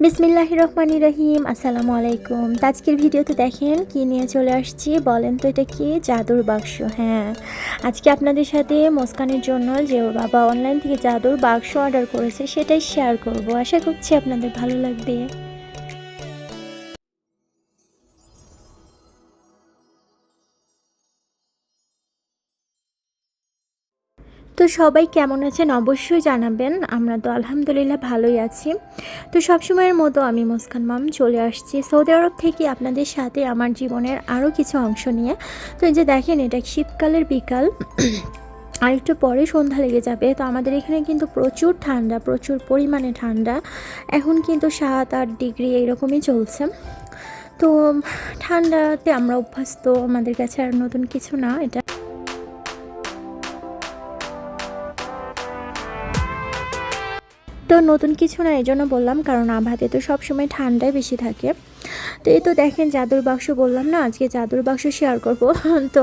বিসমিল্লাহ রহমান রহিম আসসালামু আলাইকুম। আজকের ভিডিওতে দেখেন কি নিয়ে চলে আসছি, বলেন তো এটা কি? জাদুর বাক্স হ্যাঁ। আজকে আপনাদের সাথে মোস্কানের জন্য যে ওর বাবা অনলাইন থেকে জাদুর বাক্স অর্ডার করেছে, সেটাই শেয়ার করব। আশা করছি আপনাদের ভালো লাগবে। তো সবাই কেমন আছেন অবশ্যই জানাবেন। আমরা তো আলহামদুলিল্লাহ ভালোই আছি। তো সবসময়ের মতো আমি মুস্কান মাম চলে আসছি সৌদি আরব থেকে আপনাদের সাথে আমার জীবনের আরও কিছু অংশ নিয়ে। তো এই যে দেখেন, এটা শীতকালের বিকাল। আর একটু পরে সন্ধ্যা লেগে যাবে। তো আমাদের এখানে কিন্তু প্রচুর ঠান্ডা, প্রচুর পরিমাণে ঠান্ডা। এখন কিন্তু সাত আট ডিগ্রি এইরকমই চলছে। তো ঠান্ডাতে আমরা অভ্যস্ত, আমাদের কাছে আর নতুন কিছু না, এটা তো নতুন কিছু না এই জন্য বললাম, কারণ আভাতে তো সবসময় ঠান্ডায় বেশি থাকে। তো এই তো দেখেন জাদুর বাক্স বললাম না, আজকে জাদুর বাক্স শেয়ার করব। তো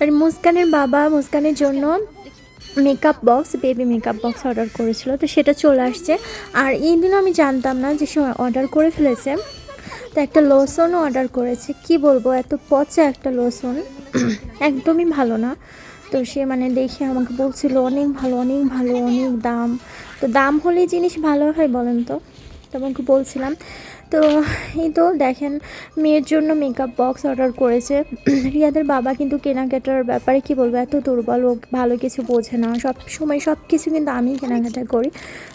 আর মুস্কানের বাবা মুস্কানের জন্য makeup box baby makeup box order করেছিল, তো সেটা চলে আসছে। আর এই দিনও আমি জানতাম না যে সে অর্ডার করে ফেলেছে। তো একটা লোশনও অর্ডার করেছে। কি বলব, এত পচা একটা লোশন একদমই ভালো না। তো সে মানে দেখে আমাকে বলছিল, অনেক ভালো অনেক ভালো, অনেক দাম। তো দাম হলেই জিনিস ভালো হয় বলেন তো? তো আমাকে বলছিলাম। তো এই তো দেখেন, মেয়ের জন্য মেকআপ বক্স অর্ডার করেছে। রিয়াদের বাবা কিন্তু কেনাকাটার ব্যাপারে কি বলব, এত দুর্বল, ও ভালো কিছু বোঝে না। সব সময় সব কিছু কিন্তু আমি কেনাকাটা করি।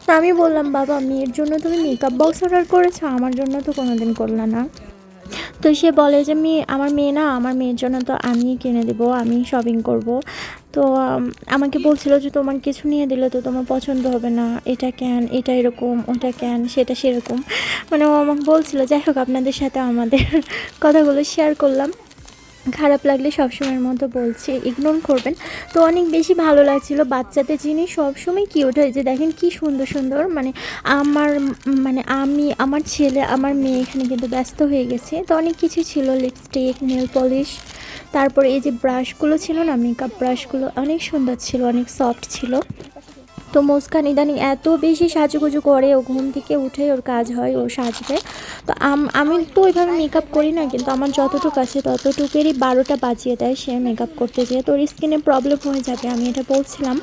তো আমি বললাম, বাবা, মেয়ের জন্য তুমি মেকআপ বক্স অর্ডার করেছ, আমার জন্য তো কোনোদিন করলে না। তো সে বলে যে, মেয়ে, আমার মেয়ে না, আমার মেয়ের জন্য তো আমি কিনে দেবো আমি শপিং করব। তো আমাকে বলছিল যে তোমার কিছু নিয়ে দিলে তো তোমার পছন্দ হবে না। এটা কেন? এটা এরকম, ওটা কেন? সেটা সেরকম। মানে ও আমাকে বলছিল, যাই হোক, আপনাদের সাথে আমাদের কথাগুলো শেয়ার করলাম। খারাপ লাগলে সবসময়ের মতো বলছি ইগনোর করবেন। তো অনেক বেশি ভালো লাগছিল বাচ্চাদের জিনিস, সবসময় কিউট হয়েছে দেখেন কি সুন্দর সুন্দর মানে আমার মানে আমি, আমার ছেলে, আমার মেয়ে এখানে কিন্তু ব্যস্ত হয়ে গেছে। তো অনেক কিছু ছিল লিপস্টিক নেল পলিশ তারপরে এই যে ব্রাশগুলো ছিল না মেকআপ ব্রাশগুলো অনেক সুন্দর ছিল, অনেক সফট ছিল। তো মুস্কান ইদানিং এত বেশি সাজুগুজু করে, ও ঘুম থেকে উঠে ওর কাজ হয়, ও সাজবে। তো আম- তো ওইভাবে মেকআপ করি না, কিন্তু আমার যতটুকু আছে ততটুকুরই বারোটা বাজিয়ে দেয় সে মেকআপ করতে যেয়ে তোর স্কিনে প্রবলেম হয়ে যাবে, আমি এটা বলছিলাম।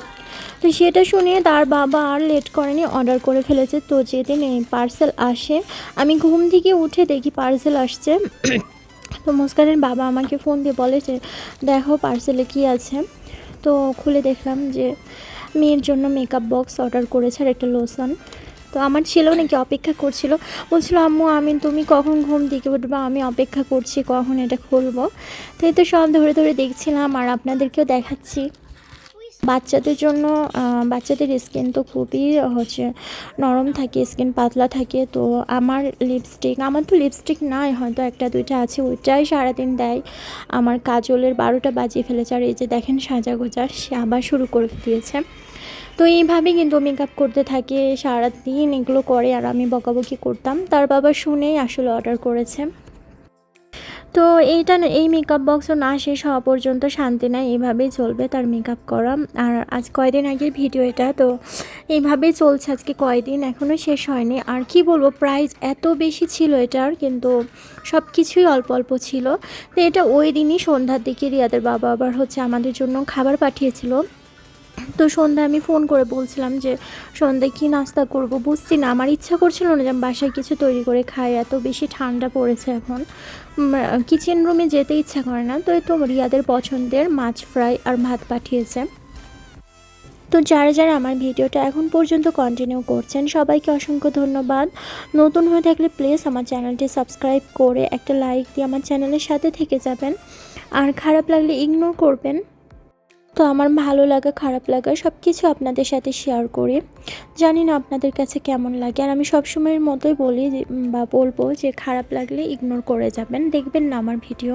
তো সেটা শুনে তার বাবা আর লেট করেনি অর্ডার করে ফেলেছে। তো যেদিন এই পার্সেল আসে, আমি ঘুম থেকে উঠে দেখি পার্সেল আসছে। তো মুস্কানের বাবা আমাকে ফোন দিয়ে বলে যে, দেখো পার্সেলে কি আছে? তো খুলে দেখলাম যে, মেয়ের জন্য মেকআপ বক্স অর্ডার করেছে আর একটা লোশন তো আমার ছেলেও নাকি অপেক্ষা করছিল। বলছিল, আম্মু, আমি, তুমি কখন ঘুম থেকে উঠবা? আমি অপেক্ষা করছি, কখন এটা খুলবো? তো এই তো সব ধরে ধরে দেখছিলাম, আর আপনাদেরকেও দেখাচ্ছি। বাচ্চাদের জন্য বাচ্চাদের স্কিন তো খুবই, হচ্ছে, নরম থাকে স্কিন পাতলা থাকে। তো আমার লিপস্টিক আমার তো লিপস্টিক নাই, হয়তো একটা, দুইটা আছে, ওইটাই সারাদিন দেয়। আমার কাজলের বারোটা বাজিয়ে ফেলেছে, আর এই যে দেখেন সাজা গোজা, সে আবার শুরু করে দিয়েছে। তো এইভাবেই কিন্তু মেকআপ করতে থাকে, সারাদিন এগুলো করে আর আমি বকাবকি করতাম। তার বাবা শুনেই আসলে অর্ডার করেছে। তো এইটা এই মেকআপ বক্সও না শেষ হওয়া পর্যন্ত শান্তি নাই, এইভাবেই চলবে তার মেকআপ করা। আর আজ কয়দিন আগের ভিডিও এটা, তো এইভাবেই চলছে আজকে কয়দিন এখনও শেষ হয়নি। আর কি বলব প্রাইস এত বেশি ছিল এটার, কিন্তু সব কিছুই অল্প অল্প ছিল। তো এটা ওই দিনই সন্ধ্যার দিকে রিয়াদের বাবা আবার হচ্ছে আমাদের জন্য খাবার পাঠিয়েছিল। তো সন্ধ্যায় আমি ফোন করে বলছিলাম যে, সন্ধ্যায় কী নাস্তা করব? বুঝছি না। আমার ইচ্ছা করছিল না যে আমি বাসায় কিছু তৈরি করে খাই। এত বেশি ঠান্ডা পড়েছে এখন। কিচেন রুমে যেতে ইচ্ছা করে না। তো তো রিয়াদের পছন্দের মাছ ফ্রাই আর ভাত পাঠিয়েছে। তো যারা যারা আমার ভিডিওটা এখন পর্যন্ত কন্টিনিউ করছেন, সবাইকে অসংখ্য ধন্যবাদ। নতুন হয়ে থাকলে প্লিজ আমার চ্যানেলটি সাবস্ক্রাইব করে একটা লাইক দিয়ে আমার চ্যানেলের সাথে থেকে যাবেন। আর খারাপ লাগলে ইগনোর করবেন। তো আমার ভালো লাগা, খারাপ লাগা সব কিছু আপনাদের সাথে শেয়ার করি। জানি না আপনাদের কাছে কেমন লাগে। আর আমি সবসময়ের মতোই বলি বা বলব যে, খারাপ লাগলে ইগনোর করে যাবেন। দেখবেন না আমার ভিডিও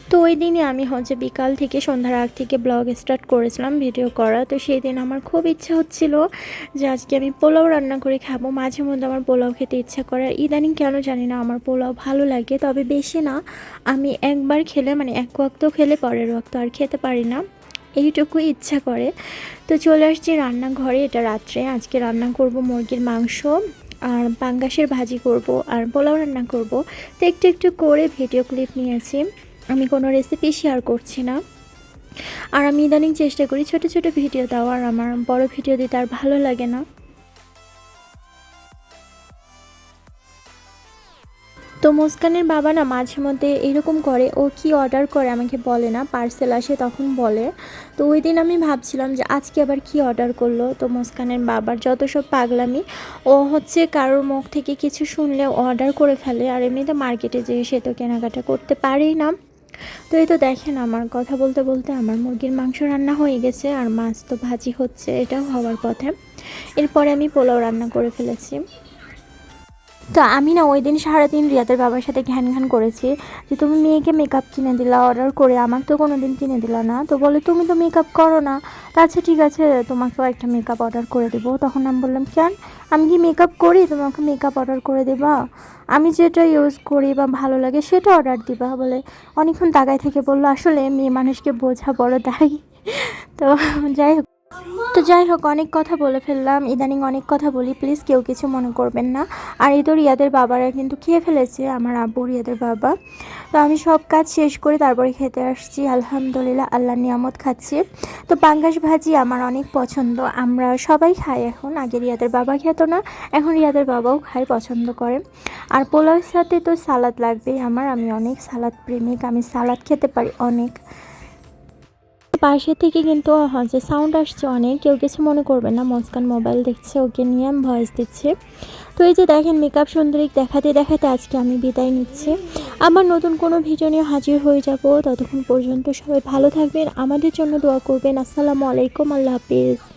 তো ওই দিনে আমি হচ্ছে বিকাল থেকে, সন্ধ্যার আগ থেকে ব্লগ স্টার্ট করেছিলাম ভিডিও করা। তো সেই দিন আমার খুব ইচ্ছা হচ্ছিল যে, আজকে আমি পোলাও রান্না করে খাব। মাঝে মধ্যে আমার পোলাও খেতে ইচ্ছা করে। ইদানিং কেন জানি না আমার পোলাও ভালো লাগে। তবে বেশি না, আমি একবার খেলে মানে এক ওয়াক্ত খেলে পরের ওয়াক্ত আর খেতে পারি না। এইটুকুই ইচ্ছা করে। তো চলে আসছি রান্নাঘরে। এটা রাত্রে। আজকে রান্না করব মুরগির মাংস, আর পাঙ্গাসের ভাজি করব, আর পোলাও রান্না করব। তো একটু একটু করে ভিডিও ক্লিপ নিয়েছি। আমি কোনো রেসিপি শেয়ার করছি না। আর আমি ইদানিং চেষ্টা করি ছোট ছোট ভিডিও দেওয়ার। আমার বড় ভিডিও দিতে আর ভালো লাগে না। তো মুস্কানের বাবা না মাঝে মধ্যে এরকম করে, ও কি অর্ডার করে আমাকে বলে না পার্সেল আসে তখন বলে। তো ওই দিন আমি ভাবছিলাম যে আজকে আবার কি অর্ডার করল? তো মুস্কানের বাবার যত সব পাগলামি, ও হচ্ছে কারোর মুখ থেকে কিছু শুনলে অর্ডার করে ফেলে আর এমনিতে মার্কেটে যেয়ে সে তো কেনাকাটা করতে পারেই না। তো এই তো দেখেন আমার কথা বলতে বলতে আমার মুরগির মাংস রান্না হয়ে গেছে আর মাছ তো ভাজি হচ্ছে, এটাও হওয়ার পথে। এরপরে আমি পোলাও রান্না করে ফেলেছি। তো আমি না ওই দিন সারাদিন রিয়াদের বাবার সাথে ঘ্যান ঘ্যান করেছি যে, তুমি মেয়েকে মেকআপ কিনে দিলা অর্ডার করে, আমার তো কোনো দিন কিনে দিলা না। তো বলে, তুমি তো মেকআপ করো না। তা আচ্ছা ঠিক আছে, তোমাকেও একটা মেকআপ অর্ডার করে দেবো। তখন আমি বললাম, কেন? আমি কি মেকআপ করি? তোমাকে মেকআপ অর্ডার করে দেবা? আমি যেটা ইউজ করি বা ভালো লাগে সেটা অর্ডার দিবা। বলে, অনেকক্ষণ তাকায় থেকে বলল, আসলে মেয়ে মানুষকে বোঝা বড় দায়। তো যাই হোক। তো যাই হোক, অনেক কথা বলে ফেললাম। ইদানিং অনেক কথা বলি প্লিজ কেউ কিছু মনে করবেন না। আর এই তো রিয়াদের বাবারা কিন্তু খেয়ে ফেলেছে, আমার আব্বু, রিয়াদের বাবা। তো আমি সব কাজ শেষ করে তারপরে খেতে আসছি। আলহামদুলিল্লাহ আল্লাহ নিয়ামত খাচ্ছি। তো পাঙ্গাস ভাজি আমার অনেক পছন্দ। আমরা সবাই খাই এখন। আগে রিয়াদের বাবা খেত না, এখন রিয়াদের বাবাও খায় পছন্দ করে। আর পোলাওয়ের সাথে তো সালাদ লাগবেই আমার। আমি অনেক সালাদ প্রেমিক, আমি সালাদ খেতে পারি অনেক। পাশে থেকে কিন্তু যে সাউন্ড আসছে অনেক, কেউ কিছু মনে করবে না। মস্কান মোবাইল দেখছে, ওকে নিয়ে আমি ভয়েস দিচ্ছে। তো এই যে দেখেন মেকআপ সুন্দরী দেখাতে দেখাতে আজকে আমি বিদায় নিচ্ছি। আমার নতুন কোনো ভিডিও নিয়ে হাজির হয়ে যাব। ততক্ষণ পর্যন্ত সবাই ভালো থাকবেন। আমাদের জন্য দোয়া করবেন। আসসালামু আলাইকুম। আল্লাহ হাফিজ।